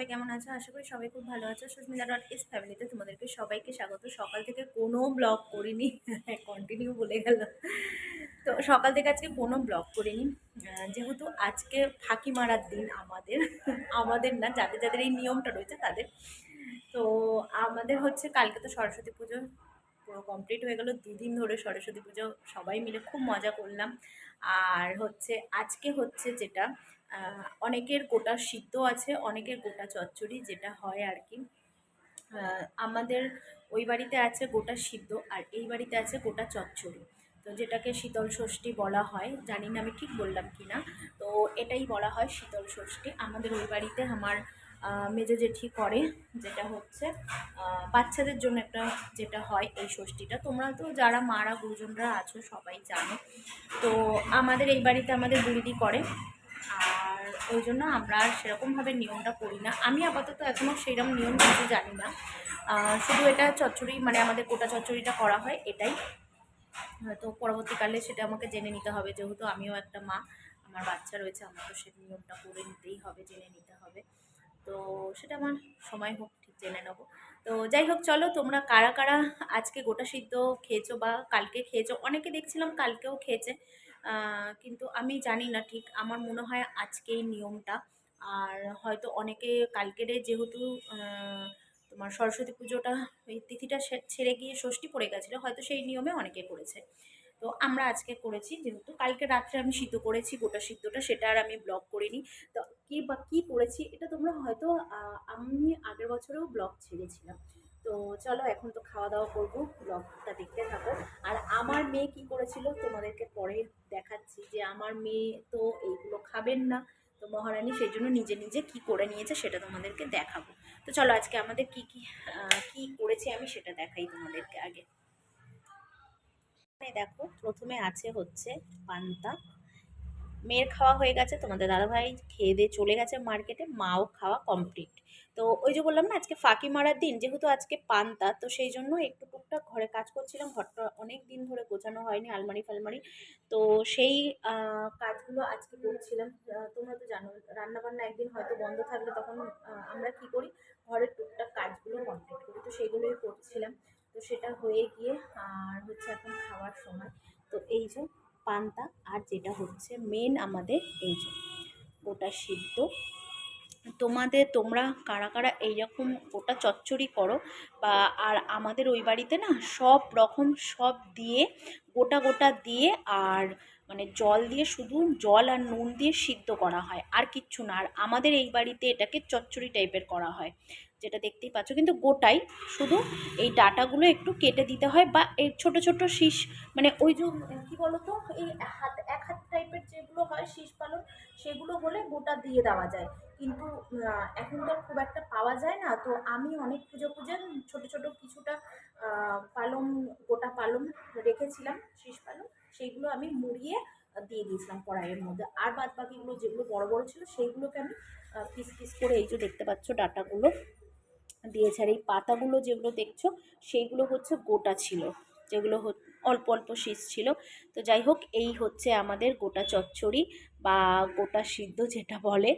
সবাই কেমন আছো? আশা করি সবাই খুব ভালো আছো। সুস্মিতা ডট ইস ফ্যামিলিতে তোমাদেরকে সবাইকে স্বাগত। সকাল থেকে কোনো ব্লগ করিনি। কন্টিনিউ বলে গেল। তো সকাল থেকে আজকে কোনো ব্লগ করিনি। যেহেতু আজকে ফাঁকি মারার দিন আমাদের আমাদের না, যাদের যাদের এই নিয়মটা রয়েছে তাদের। তো আমাদের হচ্ছে কালকে তো সরস্বতী পুজো, পুরো কমপ্লিট হয়ে গেল। দুদিন ধরে সরস্বতী পুজো সবাই মিলে খুব মজা করলাম। আর হচ্ছে, আজকে হচ্ছে যেটা অনেকের গোটা সিদ্ধ আছে, অনেকের গোটা চচ্চড়ি যেটা হয় আর কি। আমাদের ওই বাড়িতে আছে গোটা সিদ্ধ আর এই বাড়িতে আছে গোটা চচ্চড়ি। তো যেটাকে শীতল ষষ্ঠী বলা হয়, জানি না আমি ঠিক বললাম কি না। তো এটাই বলা হয় শীতল ষষ্ঠী। আমাদের ওই বাড়িতে আমার মেজো জেঠি করে, যেটা হচ্ছে বাচ্চাদের জন্য একটা যেটা হয় এই ষষ্ঠীটা। তোমরা তো যারা মারা গুরুজনরা আছো সবাই জানো। তো আমাদের এই বাড়িতে আমাদের বুড়িদি করে। আর ওই জন্য আমরা সেরকমভাবে নিয়মটা করি না। আমি আপাতত এখনও সেরকম নিয়ম কিছু জানি না। শুধু এটা চচ্চড়ি মানে আমাদের গোটা চচ্চড়িটা করা হয়, এটাই। হয়তো পরবর্তীকালে সেটা আমাকে জেনে নিতে হবে, যেহেতু আমিও একটা মা, আমার বাচ্চা রয়েছে, আমার তো সে নিয়মটা করে নিতেই হবে, জেনে নিতে হবে। তো সেটা আমার সময় হোক, ঠিক জেনে নেব। তো যাই হোক, চলো তোমরা কারা কারা আজকে গোটা সিদ্ধ খেয়েছো বা কালকে খেয়েছো? অনেকে দেখছিলাম কালকেও খেয়েছে। কিন্তু আমি জানি না ঠিক। আমার মনে হয় আজকেই নিয়মটা। আর হয়তো অনেকে কালকেরে যেহেতু তোমার সরস্বতী পুজোটা, এই তিথিটা ছেড়ে গিয়ে ষষ্ঠী পড়ে গেছিল, হয়তো সেই নিয়মে অনেকে করেছে। তো আমরা আজকে করেছি যেহেতু, কালকে রাত্রে আমি সিদ্ধ করেছি গোটা সিদ্ধটা, সেটা আর আমি ব্লগ করিনি। তো কি বা, কী করেছি, এটা তোমরা হয়তো আমি আগের বছরেও ব্লগ ছেড়েছিলাম। তো চলো এখন তো খাওয়া দাওয়া করব, ব্লগটা দেখতে থাকো। আর আমার মেয়ে কি করেছিল তোমাদেরকে পরে দেখাচ্ছি যে আমার মেয়ে তো এইগুলো খাবেন না, তো মহারানী সেই জন্য নিজে নিজে কি করে নিয়েছে সেটা তোমাদেরকে দেখাবো। তো চলো আজকে আমাদের কি কি কি করেছি আমি সেটা দেখাই তোমাদেরকে আগে। দেখো, প্রথমে আছে হচ্ছে পান্তা। মেয়ের খাওয়া হয়ে গেছে, তোমাদের দাদাভাই খেয়ে দিয়ে চলে গেছে মার্কেটে, মাও খাওয়া কমপ্লিট তো ওই যে বললাম না, আজকে ফাঁকি মারার দিন, যেহেতু আজকে পান্তা, তো সেই জন্য একটু টুকটাক ঘরে কাজ করছিলাম, ঘরটা অনেক দিন ধরে গোছানো হয়নি, আলমারি ফালমারি। তো সেই কাজগুলো আজকে করছিলাম। তোমরা তো জানো, রান্নাবান্না একদিন হয়তো বন্ধ থাকলে তখন আমরা কি করি? ঘরের টুকটাক কাজগুলো কমপ্লিট করি। তো সেগুলোই করছিলাম। তো সেটা হয়ে গিয়ে, আর হচ্ছে এখন খাওয়ার সময়। তো এই যে পান্তা আর যেটা হচ্ছে মেন আমাদের এই যে গোটা সিদ্ধ। তোমাদের তোমরা কারা কারা এইরকম গোটা চচ্চড়ি করো বা আর আমাদের ওই বাড়িতে না সব রকম সব দিয়ে গোটা গোটা দিয়ে আর মানে জল দিয়ে শুধু জল আর নুন দিয়ে সিদ্ধ করা হয়, আর কিচ্ছু না। আর আমাদের এই বাড়িতে এটাকে চচ্চড়ি টাইপের করা হয়। যেটা দেখতেই পাচ্ছ, কিন্তু গোটাই শুধু এই ডাটাগুলো একটু কেটে দিতে হয় বা এই ছোট ছোট শীষ মানে ওই যে, কী বলতো, এই হাত, এক হাত টাইপের যেগুলো হয় শীষ পালন, সেগুলো হলে গোটা দিয়ে দেওয়া যায়। কিন্তু এখন তো খুব একটা পাওয়া যায় না, তো আমি অনেক পুজো পুজো ছোট ছোট কিছুটা পালং, গোটা পালং রেখেছিলাম, শীষ পালং সেইগুলো আমি মুড়িয়ে দিয়ে দিয়েছিলাম কড়াইয়ের মধ্যে। আর বাদ বাকিগুলো যেগুলো বড় বড় ছিল সেইগুলোকে আমি পিস পিস করে এই যে দেখতে পাচ্ছ ডাটাগুলো দিয়েছে। আর এই পাতাগুলো যেগুলো দেখছ, সেইগুলো হচ্ছে গোটা ছিল। যেগুলো অল্প অল্প শীষ ছিল। তো যাই হোক, এই হচ্ছে আমাদের গোটা চচ্চড়ি বা গোটা সিদ্ধ যেটা বলে।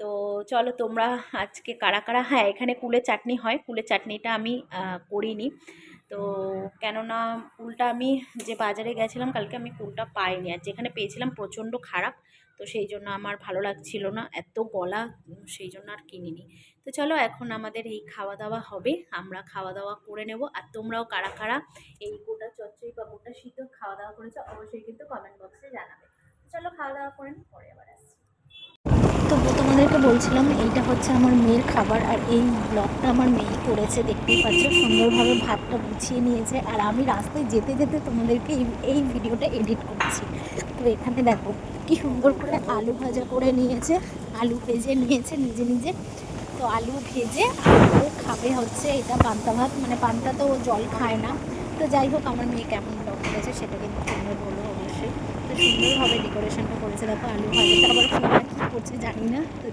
তো চলো তোমরা আজকে কারা কারা হ্যাঁ এখানে কুলে চাটনি হয়। কুলে চাটনিটা আমি করিনি। তো কেননা কুলটা আমি যে বাজারে গেছিলাম, কালকে আমি কুলটা পাইনি। আর যেখানে পেয়েছিলাম প্রচণ্ড খারাপ তো সেই জন্য আমার ভালো লাগছিল না। এত গলা সেই জন্য আর কিনিনি। তো চলো এখন আমাদের এই খাওয়া দাওয়া হবে। আমরা খাওয়া দাওয়া করে নেব। আর তোমরাও কারা কারা এই গোটা চচ্চড়ি বা গোটা সিদ্ধ খাওয়া দাওয়া করেছ, অবশ্যই কিন্তু কমেন্ট বক্সে জানাবে। চলো খাওয়া দাওয়া করে পরে আবার আসছি। তো তোমাদেরকে বলছিলাম, এইটা হচ্ছে আমার মেয়ের খাবার। আর এই ব্লগটা আমার মেয়ে করেছে, দেখতেই পাচ্ছ, সুন্দরভাবে ভাতটা গুছিয়ে নিয়েছে। আর আমি রাস্তায় যেতে যেতে তোমাদেরকে এই এই ভিডিওটা এডিট করছি। তো এখানে দেখো কি সুন্দর করে আলু ভাজা করে নিয়েছে, আলু ভেজে নিয়েছে নিজে নিজে। তো আলু ভেজে ও খাবে হচ্ছে এটা পান্তা ভাত মানে পান্তা তো জল খায় না। তো যাই হোক, আমার মেয়ে কেমন ব্লগ করেছে সেটা কিন্তু তোমরা বলো অবশ্যই। তো সুন্দরভাবে ডেকোরেশনটা করেছে, দেখো আলু ভাজাটা আবার কী করছে জানি না। তো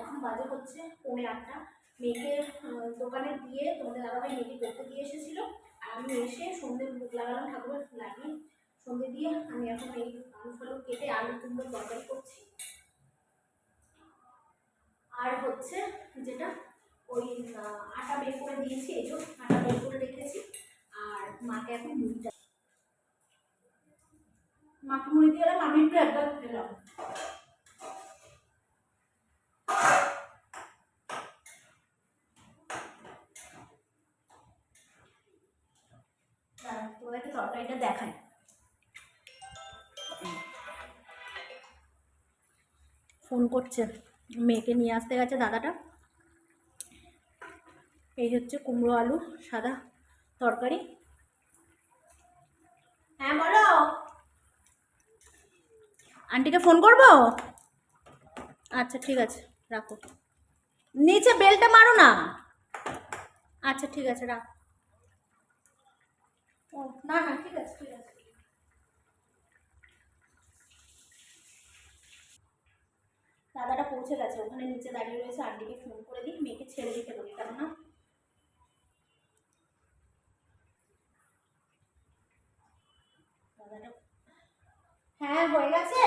এখন বাজে হচ্ছে পৌনে আটটা। মেয়েকে দোকানে দিয়ে তোমাদের দাদাভাই মেয়েকে করতে দিয়ে এসেছিল। আর আমি এসে সন্ধ্যে ভোগ লাগালাম ঠাকুরের লাগিয়ে সন্ধ্যে দিয়ে আমি এখন এই আলু ফালু কেটে আলু কুমড়ো তরকারি করছি। আর হচ্ছে যেটা ওই আটা বের করে দিয়েছি, এই আটা বের করে রেখেছি। আর মাকে এখন মুড়িটা মাকে মুড়ি দিয়ে এলাম, আমি একটু একবার খেলাম। করছে, মেয়েকে নিয়ে আসতে গেছে দাদাটা। এই হচ্ছে কুমড়ো আলু সাদা তরকারি। হ্যাঁ বলো। আন্টিকে ফোন করব? আচ্ছা ঠিক আছে, রাখো। নিচে বেলটা মারো না। আচ্ছা ঠিক আছে, রাখ। ও, না না, ঠিক আছে ঠিক আছে। দাদাটা পৌঁছে গেছে। ওখানে নিচে দাঁড়িয়ে রয়েছে, আন্টিকে ফোন করে দিই মেয়েকে ছেড়ে দিতে বলি, কেননা দাদাটা হ্যাঁ হয়ে গেছে?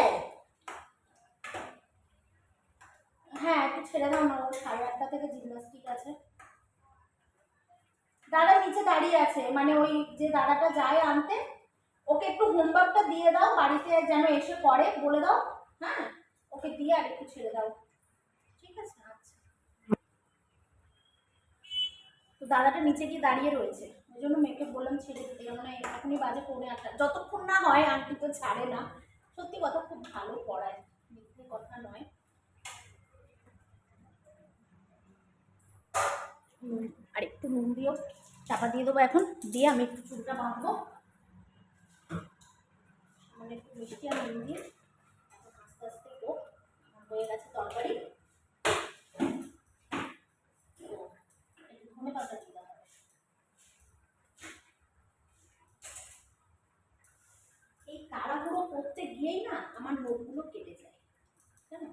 হ্যাঁ একটু ছেড়ে দাও না ওর সাড়ে আটটা থেকে জিমনাস্টিক আছে। দাদা নিচে দাঁড়িয়ে আছে মানে ওই যে দাদাটা যায় আনতে, ওকে একটু হোমওয়ার্কটা দিয়ে দাও, বাড়িতে যেন এসে করে বলে দাও হ্যাঁ? ওকে দিয়ে আর একটু ছেড়ে দাও। ঠিক আছে আচ্ছা। তো দাদাটা নিচে গিয়ে দাঁড়িয়ে রয়েছে। ওই জন্য মেয়েকে বললাম, ছেড়ে দিতে যেমন এখনই বাজে পৌনে আটটা। যতক্ষণ না হয়, আন্টি তো ছাড়ে না। সত্যি কথা, খুব ভালো পড়ায়। মিথ্যে কথা নয়। আর একটু নুন দিও। চাপা দিয়ে দেবো এখন। দিয়ে আমি একটু চুলটা বাঁধবো। মানে একটু মিষ্টি আর নুন দিয়ে। হয়ে গেছে তরকারি। ধনে পাতা দিতে হবে। এই তাড়াহুড়ো করতে গিয়েই না আমার নোটগুলো কেটে যায়। জানো?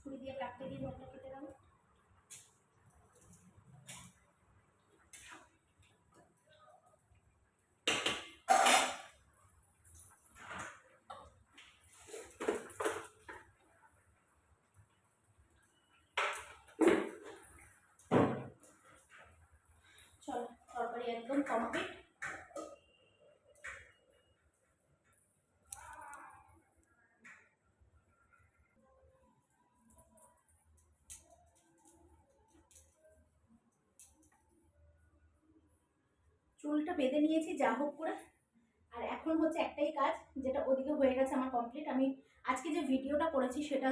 ছুরি দিয়ে কাটতে গিয়ে নোটটা কেটে গেল চলো তরকারি একদম কমপ্লিট চুলটা বেঁধে নিয়েছি, যা হোক করে। আর এখন হচ্ছে একটাই কাজ, যেটা ওদিকে হয়ে গেছে আমার কমপ্লিট আমি আজকে যে ভিডিওটা করেছি, সেটা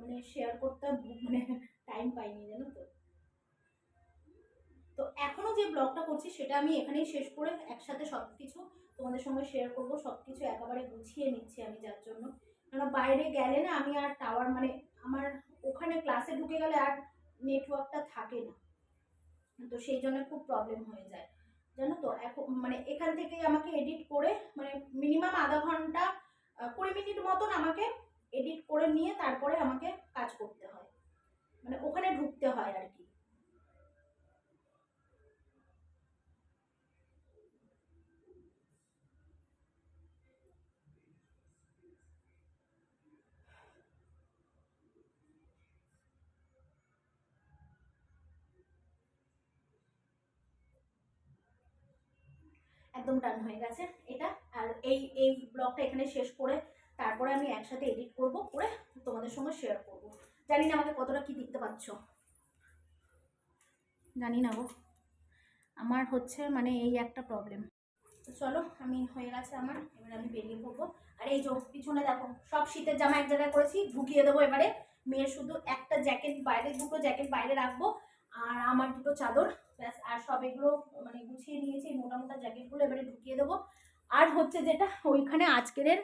মানে শেয়ার করতে মানে টাইম পাইনি, জানো তো। তো যে ব্লগটা করছি সেটা আমি এখানেই শেষ করে একসাথে সব কিছু তোমাদের সঙ্গে শেয়ার করব। সব কিছু একেবারে গুছিয়ে নিচ্ছি আমি যার জন্য। কেন বাইরে গেলে না আমি আর টাওয়ার মানে আমার ওখানে ক্লাসে ঢুকে গেলে আর নেটওয়ার্কটা থাকে না। তো সেই জন্য খুব প্রবলেম হয়ে যায়। জানো তো, এখন মানে এখান থেকে আমাকে এডিট করে মানে মিনিমাম আধা ঘণ্টা কুড়ি মিনিট মতন আমাকে এডিট করে নিয়ে তারপরে আমাকে কাজ করতে হয়। মানে ওখানে ঢুকতে হয় আর কি। একদম ডান হয়ে গেছে এটা। আর এই এই ব্লগটা এখানে শেষ করে তারপরে আমি একসাথে এডিট করব, করে তোমাদের সঙ্গে শেয়ার করব। জানি না আমাকে কতটা কি দেখতে পাচ্ছ। জানি না গো। আমার হচ্ছে মানে এই একটা প্রবলেম তো চলো, আমি হয়ে গেছে আমার, এবার আমি বেরিয়ে পড়ব। আর এই যে পিছনে দেখো, সব শীতের জামা এক জায়গায় করেছি, ঢুকিয়ে দেবো এবারে। মেয়ের শুধু একটা জ্যাকেট বাইরে, দুটো জ্যাকেট বাইরে রাখব। আর আমার দুটো চাদর, ব্যাস, আর সব এগুলো মানে গুছিয়ে নিয়েছি মোটা মোটা জ্যাকেটগুলো এবারে ঢুকিয়ে দেবো। আর হচ্ছে যেটা, ওইখানে আজকের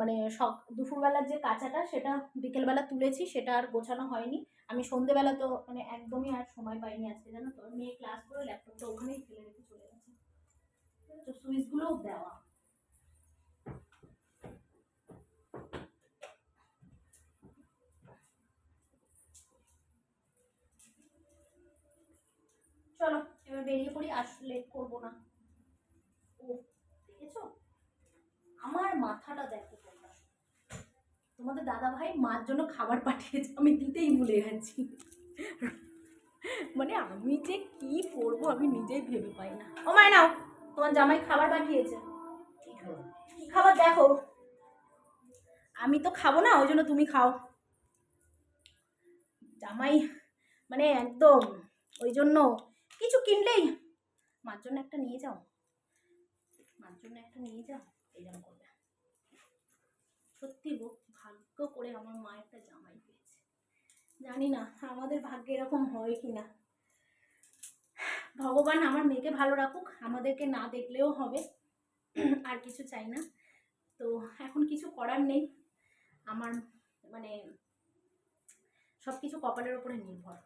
মানে সক, দুপুরবেলার যে কাঁচাটা, সেটা বিকেলবেলা তুলেছি, সেটা আর গোছানো হয়নি। আমি সন্ধেবেলা তো মানে একদমই আর সময় পাইনি আজকে, জানো তো? মেয়ে ক্লাস করে ল্যাপটপটা ওখানেই ফেলে রেখে চলে গেছে। তো সুইচগুলোও দেওয়া। লেট করব না। ও, দেখেছ? আমার মাথাটা দেখো তোমরা। তোমাদের দাদা ভাই মার জন্য খাবার পাঠিয়েছে, আমি দিতেই ভুলে গেছি। মানে আমি যে কি করব আমি নিজেই ভেবে পাই না। ও মায় নাও। তোমার জামাই খাবার পাঠিয়েছে। খাবার দেখো। আমি তো খাব না, ওই জন্য তুমি খাও। জামাই মানে একদম, ওই জন্য কিছু কিনলেই মার জন্য একটা নিয়ে যাও। মার জন্য একটা নিয়ে যাও, এরকম করবে। সত্যি গো, ভাগ্য করে আমার মা একটা জামাই পেয়েছে। জানি না আমাদের ভাগ্যে এরকম হয় কি না ভগবান আমার মেয়েকে ভালো রাখুক, আমাদেরকে না দেখলেও হবে। আর কিছু চাই না। তো এখন কিছু করার নেই। আমার মানে সব কিছু কপালের উপরে নির্ভর।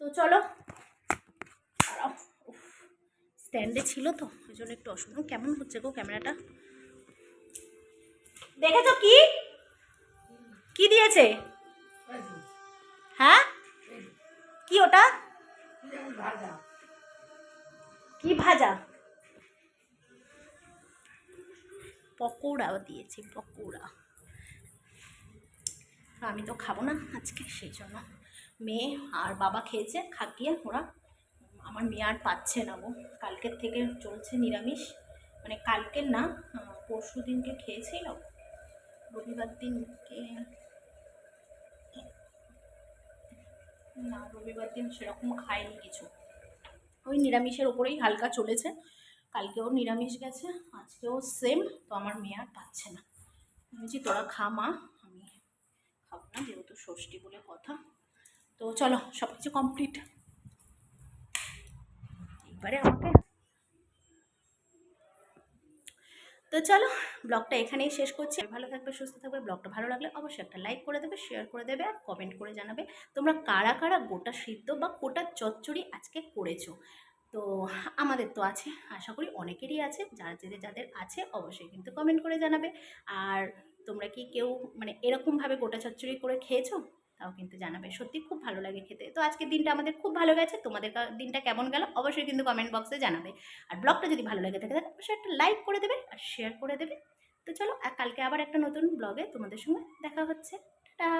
তো চলো স্ট্যান্ডে ছিল তো, ওই জন্য একটু অসুবিধা। কেমন হচ্ছে গো ক্যামেরাটা? দেখেছ কি? কি দিয়েছে? হ্যাঁ? কি ওটা? কি ভাজা? পকোড়াও দিয়েছে, পকোড়া। আমি তো খাব না আজকে, সেই জন্য। মেয়ে আর বাবা খেয়েছে খাকিয়ে ওরা আমার মেয়ে আর পাচ্ছে না গো। কালকের থেকে চলছে নিরামিষ। মানে কালকের না পরশু দিনকে খেয়েছিল রবিবার দিনকে না, রবিবার দিন সেরকম খায়নি কিছু। ওই নিরামিষের ওপরেই হালকা চলেছে। কালকেও নিরামিষ গেছে, আজকেও সেম তো আমার মেয়ে আর পাচ্ছে না। বলছি, তোরা খা মা, আমি খাব না, যেহেতু ষষ্ঠী বলে কথা। তো চলো সব কিছু কমপ্লিট এবারে আমাকে। তো চলো, ব্লগটা এখানেই শেষ করছি। ভালো থাকবে, সুস্থ থাকবে, ব্লগটা ভালো লাগলে অবশ্যই একটা লাইক করে দেবে শেয়ার করে দেবে আর কমেন্ট করে জানাবে তোমরা কারা কারা গোটা সিদ্ধ বা গোটা চচ্চড়ি আজকে করেছ। তো আমাদের তো আছে, আশা করি অনেকেরই আছে, যারা যাদের যাদের আছে অবশ্যই কিন্তু কমেন্ট করে জানাবে। আর তোমরা কি কেউ মানে এরকমভাবে গোটা চচ্চড়ি করে খেয়েছো? তাও কিন্তু জানাবে। সত্যি খুব ভালো লাগে খেতে। তো আজকে দিনটা আমাদের খুব ভালো গেছে। তোমাদের দিনটা কেমন গেল অবশ্যই কিন্তু কমেন্ট বক্সে জানাবে। আর ব্লগটা যদি ভালো লাগে থাকে, তাহলে অবশ্যই একটা লাইক করে দেবে আর শেয়ার করে দেবে। তো চলো আর কালকে আবার একটা নতুন ব্লগে তোমাদের সঙ্গে দেখা হচ্ছে। টাটা!